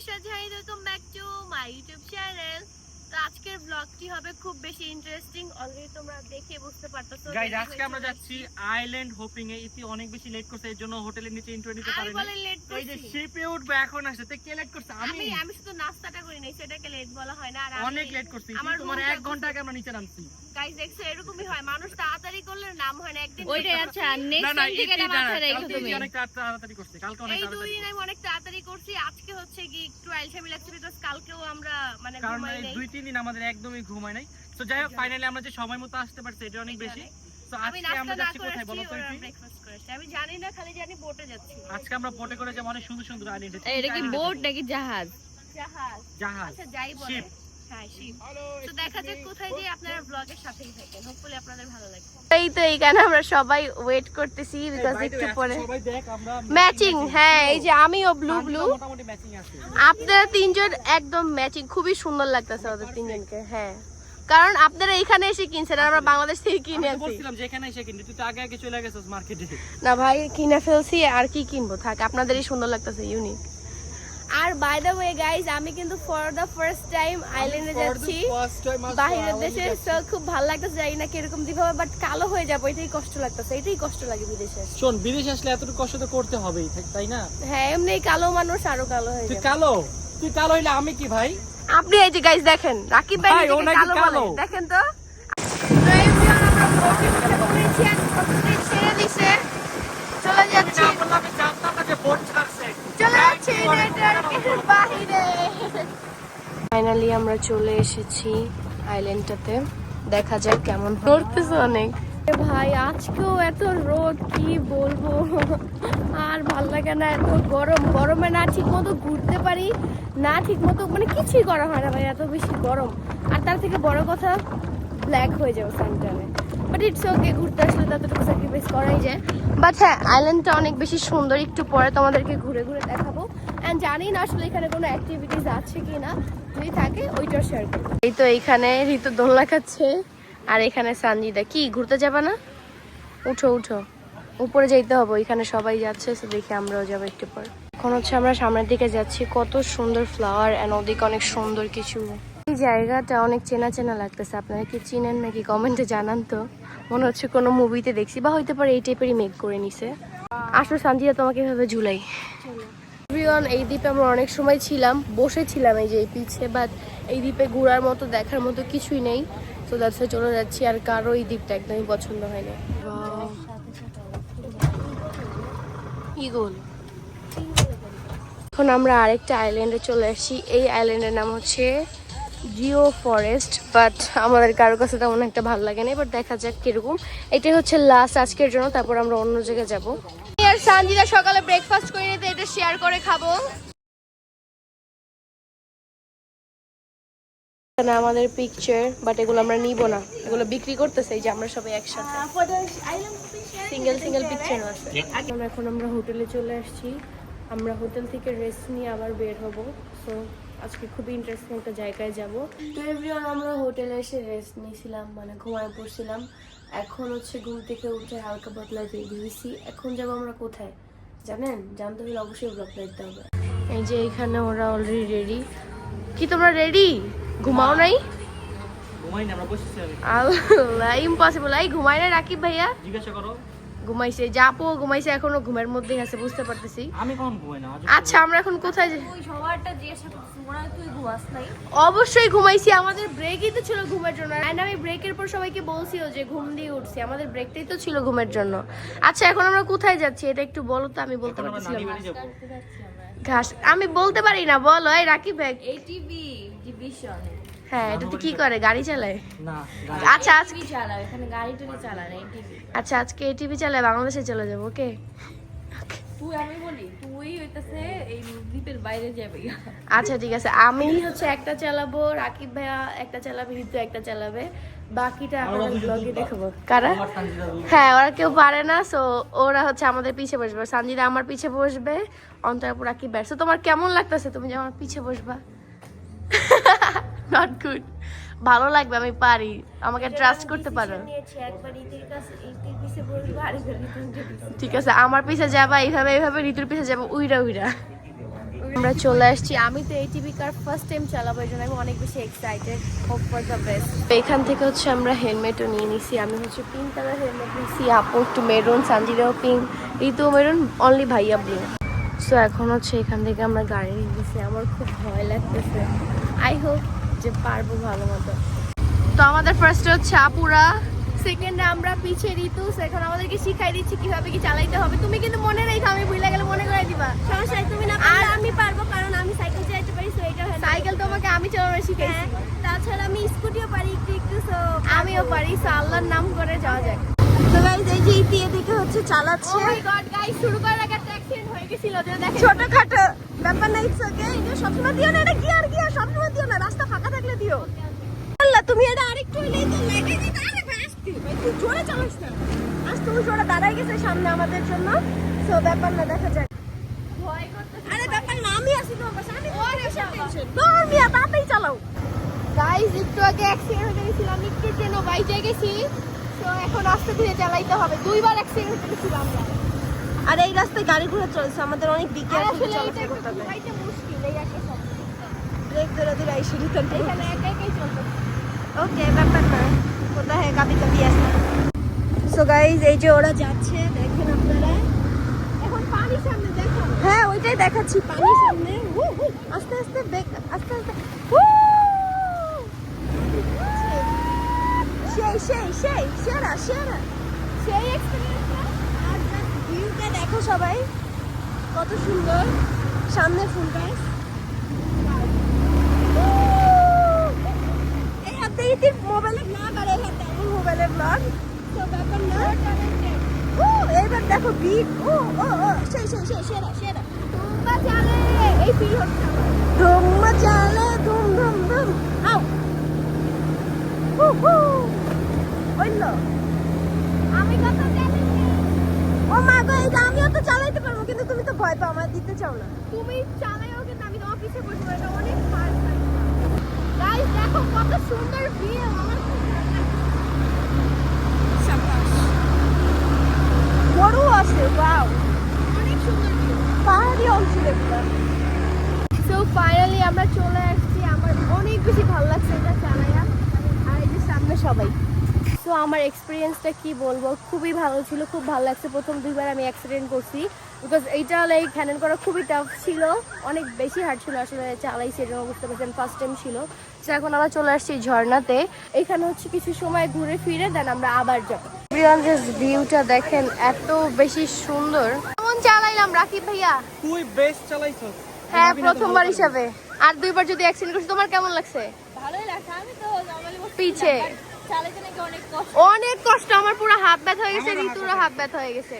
বিশ্বাস welcome back to my YouTube channel তো আজকের ব্লগটি হবে খুব বেশি ইন্টারেস্টিং অলরেডি তোমরা দেখে বুঝতে পারতেছো গাইজ আজকে আমরা যাচ্ছি আইল্যান্ড হোপিং এ। ইতি অনেক বেশি লেট করছে এর জন্য হোটেলের নিচে ইন্টারভিউ নিতে পারিনি। বলে লেট এই যে শিপে উঠবে এখন আসছে। তো কে লেট করছে? আমি। আমি শুধু নাস্তাটা করি নাই সেটাকে লেট বলা হয় না। আর অনেক লেট করছি তোমার roomটা এক ঘণ্টা আগে আমরা নিচে নামছি। গাইস দেখছ এরকমই হয়। মানুষ তাড়াতাড়ি করলে নাম হয় না একদিন ওইটাই আচ্ছা নেক্সট টাইম থেকে এটা না, মাথায় রেখো তুমি। অনেক তাড়াতাড়ি করছে কালকে অনেক এই দুই দিন আমি অনেক তাড়াতাড়ি করছি আজকে হচ্ছে কি একটু আলসামি লাগছে বিকজ কালকেও আমরা মানে কারণ ঘুমাই এই নাই। দুই তিন দিন আমাদের একদমই ঘুমায় নাই। তো যাই হোক ফাইনালি আমরা যে সময় মতো আসতে পারছি এটা অনেক বেশি। আমি আজকে আমরা যাচ্ছি কোথায় বলো তো ওরা ইতি? ব্রেকফাস্ট করেছে। আমি জানি না খালি জানি বোটে যাচ্ছি। আজকে আমরা বোটে করে যাব অনেক সুন্দর সুন্দর আইল্যান্ডে এটা কি বোট নাকি জাহাজ? জাহাজ। জাহাজ আচ্ছা যাই বলে। হ্যাঁ শিপ তো দেখা যাক কোথায় যে আপনারা ব্লগের সাথেই থাকেন। হোপফুলি আপনাদের ভালো লাগবে এই তো এইখানে আমরা সবাই ওয়েট করতেছি বিকজ একটু পরে। সবাই দেখ আমরা ম্যাচিং হ্যাঁ এই যে আমিও ব্লু ব্লু মোটামুটি ম্যাচিং আছে। আপনারা তিনজন একদম ম্যাচিং খুবই সুন্দর লাগতেছে ওদের তিনজনকে হ্যাঁ। কারণ আপনারা এখানে এসে কিনছেন আর আমরা বাংলাদেশ থেকে কিনে আনছি বলছিলাম যে এখানে এসে কিনতে তুই তো আগে আগে চলে গেছিস মার্কেটে না ভাই কিনে ফেলছি আর কি কিনবো থাক আপনাদেরই সুন্দর লাগতেছে ইউনিক আর বাই দ্য ওয়ে গাইস আমি কিন্তু ফর দ্য ফার্স্ট টাইম আইল্যান্ডে যাচ্ছি। বাহিরের দেশে খুব ভালো লাগতেছে জানি না কীরকম দিকে হবে বাট কালো হয়ে যাব এটাই কষ্ট লাগতেছে এটাই কষ্ট লাগে বিদেশে। শোন বিদেশ আসলে এতটুকু কষ্ট তো করতে হবেই তাই- না? হ্যাঁ এমনি কালো মানুষ আরও কালো হয়ে তুই কালো? তুই কালো হইলে আমি কি ভাই? আপনি এই যে গাইস দেখেন রাকিব ভাই কালো। দেখেন তো তো everyone, আমরা boat এ উঠে পড়েছি আর boat-টি ছেড়ে দিছে চলে যাচ্ছি আমি জানতাম না যে বোট ছাড়ছে চলে যাচ্ছি নেটওয়ার্কের বাহিরে ফাইনালি আমরা চলে এসেছি আইল্যান্ডটাতে। দেখা যাক কেমন নড়তেছে অনেক। ভাই আজকেও এত রোদ কি বলব? আর ভালো লাগে না এত গরম। গরমে না ঠিক মতো ঘুরতে পারি না ঠিক মতো মানে কিছুই করা হয় না ভাই এত বেশি গরম। আর তার থেকে বড় কথা ব্ল্যাক হয়ে যাবে সানটানে বাট ইটস ওকে ঘুরতে আসলে ততটুকু স্যাক্রিফাইস করাই যায়। বাট হ্যাঁ আইল্যান্ডটা অনেক বেশি সুন্দর। একটু পরে তোমাদেরকে ঘুরে ঘুরে দেখাবো। অ্যান্ড জানি না আসলে এখানে কোনো অ্যাক্টিভিটিস আছে কি না যদি থাকে, ওইটাও শেয়ার করব। এই তো এইখানে ঋতু দোলনা খাচ্ছে, আর এখানে সানজিদা। কি, ঘুরতে যাবে না? উঠো উঠো। উপরে যাইতে হবে, ওইখানে সবাই যাচ্ছে তো দেখি আমরাও যাব একটু পর। এখন হচ্ছে আমরা সামনের দিকে যাচ্ছি, কত সুন্দর ফ্লাওয়ার অ্যান্ড ওদিকে অনেক সুন্দর কিছু। এই জায়গাটা অনেক চেনা চেনা লাগতেছে, আপনারা কি চিনেন নাকি কমেন্টে জানান তো। মনে হচ্ছে কোনো মুভিতে দেখছি, বা হইতে পারে এই টাইপেরই মেক করে নিছে। আসলে সানজিদা তোমাকে এভাবে ঝুলাই। এভরিওয়ান এই দ্বীপে আমরা অনেক সময় ছিলাম বসেছিলাম এই যে এই পিছে বাট এই দ্বীপে ঘোরার মতো দেখার মতো কিছুই নেই। তো দ্যাটস চলে যাচ্ছি আর কারও এই দ্বীপটা একদমই পছন্দ হয়নি। ইগল। এখন আমরা আরেকটা আইল্যান্ডে চলে আসছি এই আইল্যান্ডের নাম হচ্ছে জিও ফরেস্ট বাট আমাদের কারোর কাছে তেমন একটা ভালো লাগে না এবার দেখা যাক কীরকম। এটাই হচ্ছে লাস্ট আজকের জন্য তারপর আমরা অন্য জায়গায় যাব। সানজিদা সকালে ব্রেকফাস্ট করে নিতে এটা শেয়ার করে খাব। আমাদের পিকচার বাট এগুলো আমরা নিব না। এগুলো বিক্রি করতেছে এই যে আমরা সবাই একসাথে। সিঙ্গেল সিঙ্গেল পিকচার আছে। এখন এখন আমরা হোটেলে চলে আসছি। আমরা হোটেল থেকে রেস্ট নিয়ে আবার বের হব। সো আজকে খুবই ইন্টারেস্টিং একটা জায়গায় যাব। তো এভরিওয়ান আমরা হোটেলে এসে রেস্ট নিয়েছিলাম মানে ঘুমায় পড়ছিলাম। এখন হচ্ছে ঘুম থেকে উঠে হালকা পাতলা রেডি হয়েছি এখন যাব আমরা কোথায়? জানেন? জানতে হলে অবশ্যই ব্লগ দেখতে হবে। এই যে এইখানে ওরা অলরেডি রেডি কি তোমরা রেডি ঘুমাও নাই? ঘুমাই না আমরা বসেছি আল্লাহ ইম্পসিবল এই ঘুমাই না রাকিব ভাইয়া? জিজ্ঞাসা করো। ঘুমাইছে। জাপো ঘুমাইছে এখনও ঘুমের মধ্যেই আছে বুঝতে পারতেছি। আমি কখন ঘুমাই না? আচ্ছা আমরা এখন কোথায় যাই? তুই সবারটা জিজ্ঞাসা করছিস মনে হয় তুই ঘুমাস নাই। অবশ্যই ঘুমাইছি আমাদের ব্রেকই তো ছিল ঘুমের জন্য। আর আমি ব্রেকের পর সবাইকে বলছিও যে ঘুম দিয়ে উঠছি আমাদের ব্রেকটাই তো ছিল ঘুমের জন্য। আচ্ছা এখন আমরা কোথায় যাচ্ছি? এটা একটু বলো তো আমি বলতে পারতেছিলাম ঘাস আমি বলতে পারি না বলো এই রাকিব ব্যাগ এটিভি ডিভিশন হ্যাঁ এটা তো কি করে? গাড়ি চালায়? না আচ্ছা আজকে চালাও এখানে গাড়ি টাড়ি চালা না এটিভি আচ্ছা আজকে এটিভি চালায় বাংলাদেশে চলে যাব ওকে? তুই আমি বলি তুই হইতাছে এই দ্বীপের বাইরে যাবে। আচ্ছা ঠিক আছে। আমি হচ্ছে একটা চালাবো রাকিব ভাইয়া একটা চালাবে ঋতু একটা চালাবে। বাকিটা আপনাদের ব্লগে দেখাবো। কারা? সানজিদা হ্যাঁ ওরা কেউ পারে না সো ওরা হচ্ছে আমাদের পিছে বসবে। সঞ্জিদা আমার পিছে বসবে অন্তরাপুর রাকিব ব্যাট তোমার কেমন লাগতেছে? তুমি যে আমার পিছে বসবা। নট গুড ভালো লাগবে আমি পারি। আমাকে ট্রাস্ট করতে পারো। ঠিক আছে আমার পিছে যাবা এইভাবে এইভাবে ঋতুর পিছে যাব উইরা উইরা। আমরা চলে আসছি। আমি তো এটিভি কার ফার্স্ট টাইম চালাবো এই জন্য আমি অনেক বেশি excited hope for the best এখান থেকে হচ্ছে আমরা হেলমেটও নিয়ে নিছি। আমি হচ্ছে পিঙ্ক কালার হেলমেট নিছি আপু একটু মেরুন সানজিরাও পিঙ্ক ঋতু মেরুন অনলি ভাইয়া ব্লু সো এখন হচ্ছে এখান থেকে আমরা গাড়ি নিয়ে নিছি। আমার খুব ভয় লাগতেছে। আই হোপ যে পারব ভালো মতো। তো আমাদের ফার্স্ট হচ্ছে আপুরা সেকেন্ডে আমরা পিছিয়ে ঋতু এখন আমাদেরকে শিখাই দিচ্ছি কীভাবে কি চালাইতে হবে। তুমি কিন্তু মনে রেখো আমি ভুলে গেলে মনে করে দিবা। সমস্যা তুমি না পারলে আমি পারব কারণ আমি সাইকেল চালাতে পারি সো এটা হয়। সাইকেল তোমাকে আমি চালানো শিখাইছি। তাছাড়া আমি স্কুটিও পারি একটু একটু সো আমিও পারি So আল্লাহর নাম করে যাওয়া যাক। তো গাইস এই যে ইতি এদিকে হচ্ছে চালাচ্ছে। ও মাই গড গাইস শুরু করার আগে একটা অ্যাক্সিডেন্ট হয়ে গেছিল যে দেখেন। ছোটখাটো ব্যাপার না ইটস ওকে এটা সবসময় দিও না এটা গিয়ার সবসময় দিও না রাস্তা ফাঁকা থাকলে দিও। আল্লাহ তুমি এটা আরেকটু হলেই তো লেগে যেত আরে ভাই তুই জোরে চালাস না। আজ তুমি জোরে দাঁড়াই গেছে সামনে আমাদের জন্য। সো ব্যাপার না দেখা যাক। ভয় করতেছে আরে ব্যাপার না আমি আসি তোমার পাশে আমি ওরে টেনশন দৌড় মিয়া তাড়াতাড়ি চালাও। গাইস একটু আগে অ্যাক্সিডেন্ট হয়ে গেছিল আমি একটু ট্রেন বাইচে গেছি। তো এখন আস্তে ধীরে চালাইতে হবে। দুইবার অ্যাক্সিডেন্ট হয়ে গেছিল আমরা। আর এই রাস্তায় গাড়ি ঘোড়া চলছে আমাদের অনেক আসলে চলাফেরা করতে হবে। ব্রেক ধরে ধরে এই সিঁড়ি চলতে ওকে ব্যাপার না। কোথা হ্যাঁ কাবি কাবি আছে। সো গাইজ এই যে ওরা যাচ্ছে দেখেন আপনারা। এখন পানি সামনে দেখো। হ্যাঁ ওইটাই দেখাচ্ছি পানি সামনে। আস্তে আস্তে বেগ আস্তে আস্তে। সেই সেই সেই সেরা সেরা। সেই এক্সপিরিয়েন্স দেখো সবাই, কত সুন্দর সামনে ফুল গাছ মোবাইলে না। ও এবার দেখো সেরা সেরা। এই ধুম ধুম ধুম। আমি কথা জানি না। ও মা গো এই যে আমিও তো চালাইতে পারব কিন্তু তুমি তো ভয় পাও আমার দিতে চাও না। তুমি চালাইও ওকে আমি তোমার পিছে বসবো এটা অনেক ফান গাইস দেখো কত সুন্দর ভিউ আমার ভালো আছে ওয়াও অনেক সুন্দর ভিউ পাহাড়ি অঞ্চল এগুলো সো ফাইনালি আমরা চলে আসছি আমার অনেক বেশি ভালো লাগছে এটা চালাইয়া আর এই যে সামনে সবাই। সো আমার এক্সপিরিয়েন্সটা কি বলব? খুবই ভালো ছিল খুব ভালো লাগছে। প্রথম দুইবার আমি অ্যাক্সিডেন্ট করছি। বিকজ এইটা লাইক হ্যান্ডেল করা খুবই টাফ ছিল। অনেক বেশি হার্ড ছিল আসলে চালাই সেজন্য বুঝতে পারছেন ফার্স্ট টাইম ছিল। তো এখন আমরা চলে আসছি ঝর্ণাতে। এখানে হচ্ছে কিছু সময় ঘুরে ফিরে দেন আমরা আবার যাব। ভিউটা দেখেন এত বেশি সুন্দর। কেমন চালাইলাম রাকিব ভাইয়া? তুই বেস্ট চালাইছো। হ্যাঁ প্রথমবার হিসাবে। আর দুইবার যদি অ্যাক্সিডেন্ট করছি তোমার কেমন লাগছে? ভালোই লাগছে আমি তো নরমালি পিছে। অনেক কষ্ট। আমার পুরো হাত ব্যথা হয়ে গেছে ঋতুরও হাত ব্যথা হয়ে গেছে।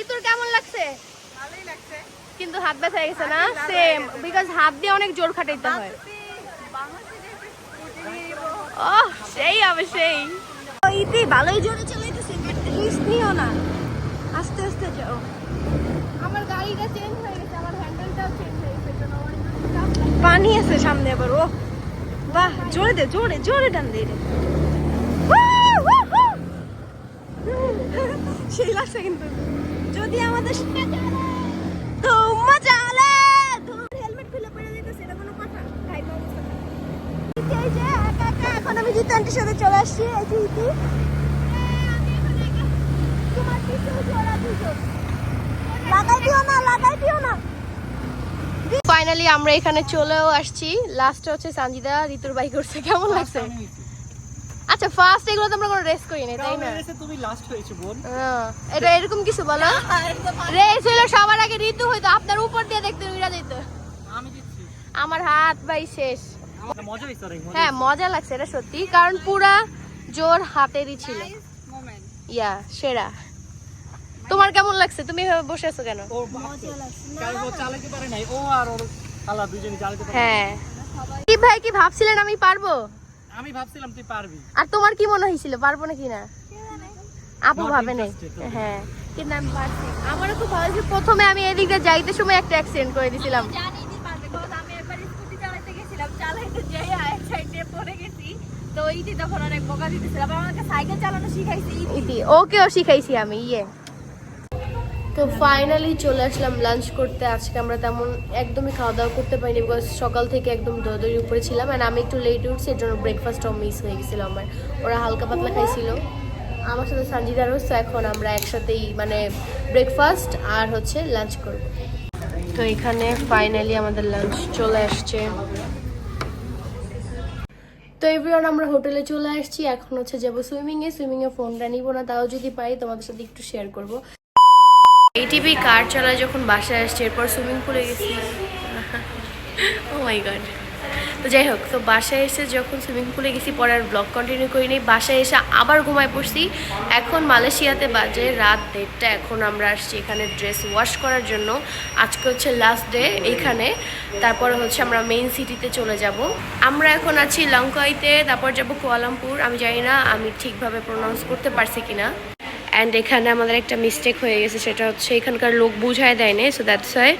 ঋতুর কেমন লাগছে? কিন্তু হাত ব্যথা হয়ে গেছে না? সেম বিকজ হাত দিয়ে অনেক জোর খাটাইতে হয়। ও সেই হবে সেই। ইতি ভালোই জোরে চালাইতেছে রিস্ক নিও না। আস্তে আস্তে যাও। আমার গাড়িটা চেঞ্জ হয়ে গেছে আমার হ্যান্ডেলটাও চেঞ্জ হয়ে গেছে পানি আছে সামনে আবার ও। বাহ জোরে দে জোরে জোরে টান দে রে সেই লাগছে কিন্তু। যদি আমাদের ধুম্মা চালে হেলমেট খুলে পড়ে যেতেছে এটা কোনো কথা টাইপ অবস্থা না। ইতি, এই যে একা একা এখন আমি জিতু আন্টির সাথে চলে আসছি এই যে ইতি। তোমার পিছু জোড়া দুজন লাগাই দিও না লাগাই দিও না। ফাইনালি আমরা এখানে চলেও আসছি। লাস্টে হচ্ছে সানজিদা ঋতুর বাই করছে। কেমন লাগছে? আচ্ছা ফার্স্ট এগুলো তো আমরা কোনো রেস করি না তাই না? তুমি লাস্ট হয়েছো বোন। হ্যাঁ, এটা এরকম কিছু বলো? রেস হইল সবার আগে ঋতু হইতো আপনার উপর দিয়ে দেখতে উড়া যেত আমি দিচ্ছি। আমার হাত ভাই শেষ। হ্যাঁ মজা লাগছে এটা সত্যি। কারণ পুরা জোর হাতেরই ছিল। ইয়া সেরা। তোমার কেমন লাগছে? তুমি এভাবে বসে আছো কেন? হ্যাঁ। কি ভাই কি ভাবছিলেন আমি পারব? আমি ভাবছিলাম তুই পারবি। আর তোমার কি মনে হয়েছিল পারব নাকি না? আপু ভাবে নাই। হ্যাঁ। কিন্তু আমি পারছি। আমারও খুব ভালো প্রথমে আমি এদিকে যাইতে সময় একটা অ্যাক্সিডেন্ট করে দিছিলাম জানি দি পারবে কারণ আমি একবার স্কুটি চালাতে গেছিলাম চালাইতে যেই এক সাইডে পড়ে গেছি। তো ইতি তখন অনেক বকা দিতেছিল আবার আমাকে সাইকেল চালানো শিখাইছে ইতি ইতি ওকেও শিখাইছি আমি ইয়ে। তো ফাইনালি চলে আসলাম লাঞ্চ করতে। আজকে আমরা তেমন একদমই খাওয়া দাওয়া করতে পারিনি বিকজ সকাল থেকে একদম দৌড়দৌড়ি উপরে ছিলাম অ্যান্ড আমি একটু লেট উঠছি এর জন্য ব্রেকফাস্টও মিস হয়ে গেছিল আমার। ওরা হালকা পাতলা খাইছিল। আমার সাথে সঞ্জিদারও তো এখন আমরা একসাথেই মানে ব্রেকফাস্ট আর হচ্ছে লাঞ্চ করব। তো এখানে ফাইনালি আমাদের লাঞ্চ চলে আসছে। তো এভরিওয়ান আমরা হোটেলে চলে আসছি। এখন হচ্ছে যাব সুইমিংয়ে সুইমিংয়ে ফোনটা নিব না, তাও যদি পাই তোমাদের সাথে একটু শেয়ার করব। এইটিভি কার চালায় যখন বাসায় আসছে, এরপর সুইমিং পুলে গেছি। ও মাই গড তো যাই হোক, তো বাসায় এসে যখন সুইমিং পুলে গেছি পরে আর ব্লগ কন্টিনিউ করিনি, বাসায় এসে আবার ঘুমায় পড়ছি। এখন মালয়েশিয়াতে বাজে রাত দেড়টা, এখন আমরা আসছি এখানে ড্রেস ওয়াশ করার জন্য। আজকে হচ্ছে লাস্ট ডে এইখানে, তারপরে হচ্ছে আমরা মেইন সিটিতে চলে যাব। আমরা এখন আছি লঙ্কাইতে তারপর যাব কুয়ালামপুর, আমি জানি না আমি ঠিকভাবে প্রোনাউন্স করতে পারছি কিনা। অ্যান্ড এখানে আমাদের একটা মিস্টেক হয়ে গেছে, সেটা হচ্ছে এখানকার লোক বুঝায় দেয় না সো দ্যাটস ওয়াই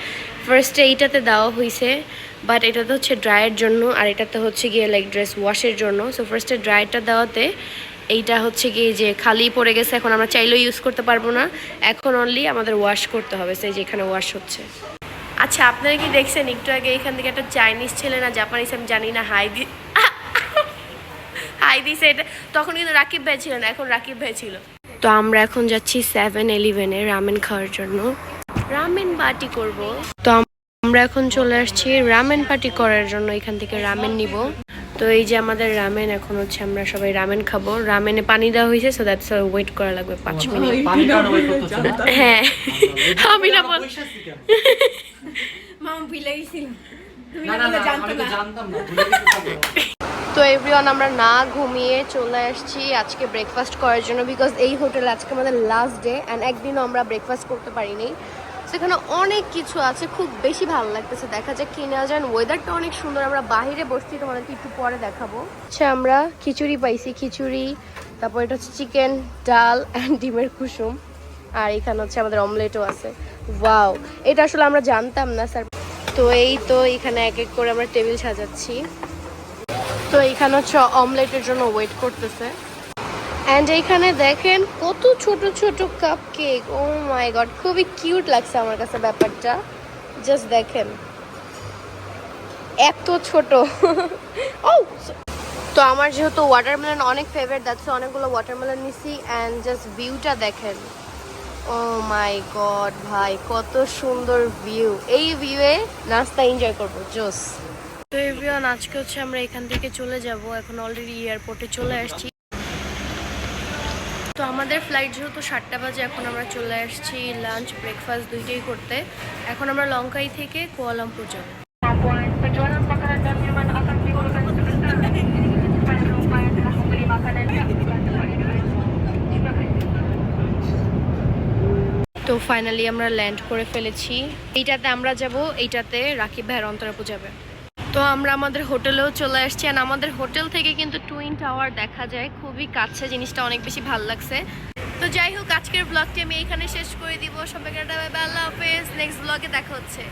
ফার্স্টে এইটাতে দেওয়া হয়েছে বাট এটাতে হচ্ছে ড্রায়ের জন্য, আর এটাতে হচ্ছে গিয়ে লাইক ড্রেস ওয়াশের জন্য। সো ফার্স্টে ড্রায়ারটা দেওয়াতে এইটা হচ্ছে গিয়ে যে খালি পড়ে গেছে, এখন আমরা চাইলেও ইউজ করতে পারব না। এখন অনলি আমাদের ওয়াশ করতে হবে, সেই যে এখানে ওয়াশ হচ্ছে। আচ্ছা আপনারা কি দেখছেন? একটু আগে এখান থেকে একটা চাইনিজ ছেলে না জাপানিজ আমি জানি না, হাই দি হাই দিছে এটা। তখন কিন্তু রাকিব ভাই ছিল না, এখন রাকিব ভাই ছিল। তো আমরা এখন যাচ্ছি সেভেন ইলেভেনে রামেন খাওয়ার জন্য। রামেন পার্টি করব। তো আমরা এখন চলে আসছি রামেন পার্টি করার জন্য। এখান থেকে রামেন নিব। তো এই যে আমাদের রামেন এখন হচ্ছে আমরা সবাই রামেন খাব। রামেনে পানি দেওয়া হয়েছে সো দ্যাটস ওয়েট করা লাগবে পাঁচ মিনিট? হ্যাঁ। আমি না বল মামা ভুলে না, না, না, আমি তো জানতাম না, ভুলে গেছি তো। এভরিওয়ান আমরা না ঘুমিয়ে চলে আসছি আজকে ব্রেকফাস্ট করার জন্য বিকজ এই হোটেল আজকে আমাদের লাস্ট ডে অ্যান্ড একদিনও আমরা ব্রেকফাস্ট করতে পারিনি। সেখানে অনেক কিছু আছে, খুব বেশি ভালো লাগতেছে দেখা যাক কি নেওয়া যায়। ওয়েদারটা অনেক সুন্দর, আমরা বাইরে বসছি, তোমাদেরকে একটু পরে দেখাবো। আচ্ছা আমরা খিচুড়ি পাইছি, খিচুড়ি, তারপর এটা হচ্ছে চিকেন ডাল অ্যান্ড ডিমের কুসুম। আর এখানে হচ্ছে আমাদের অমলেটও আছে। ওয়াও এটা আসলে আমরা জানতাম না স্যার তো এই তো এখানে এক এক করে আমরা টেবিল সাজাচ্ছি। তো এইখানে হচ্ছে অমলেটের জন্য ওয়েট করতেছে। অ্যান্ড এইখানে দেখেন কত ছোট ছোট cupcake oh my god খুবই কিউট লাগছে আমার কাছে ব্যাপারটা। জাস্ট দেখেন। এত ছোট। ও তো আমার যেহেতু ওয়াটারমেলন অনেক ফেভারিট দ্যাটস অনেকগুলো ওয়াটারমেলন নিছি। অ্যান্ড জাস্ট ভিউটা দেখেন। ও মাই গড ভাই, কত সুন্দর ভিউ এই ভিউয়ে নাস্তা এনজয় করব, জোস। তো এভরিওয়ান আজকে হচ্ছে আমরা এখান থেকে চলে যাব। এখন অলরেডি এয়ারপোর্টে চলে আসছি। তো আমাদের ফ্লাইট যেহেতু সাতটা বাজে, এখন আমরা চলে আসছি লাঞ্চ ব্রেকফাস্ট দুইটাই করতে। এখন আমরা লঙ্কাই থেকে কুয়ালামপুর যাব. তো ফাইনালি আমরা ল্যান্ড করে ফেলেছি। এইটাতে আমরা যাব, এইটাতে রাকিব ভাইয়ের অন্তরাপু যাবে। তো আমরা আমাদের হোটেলেও চলে আসছি। আর আমাদের হোটেল থেকে কিন্তু টুইন টাওয়ার দেখা যায়। খুবই কাছে, জিনিসটা অনেক বেশি ভালো লাগছে। তো যাই হোক, আজকের ব্লগটি আমি এখানে শেষ করে দিব। সবাইকে আল্লাহ হাফেজ। নেক্সট ব্লগে দেখা হচ্ছে।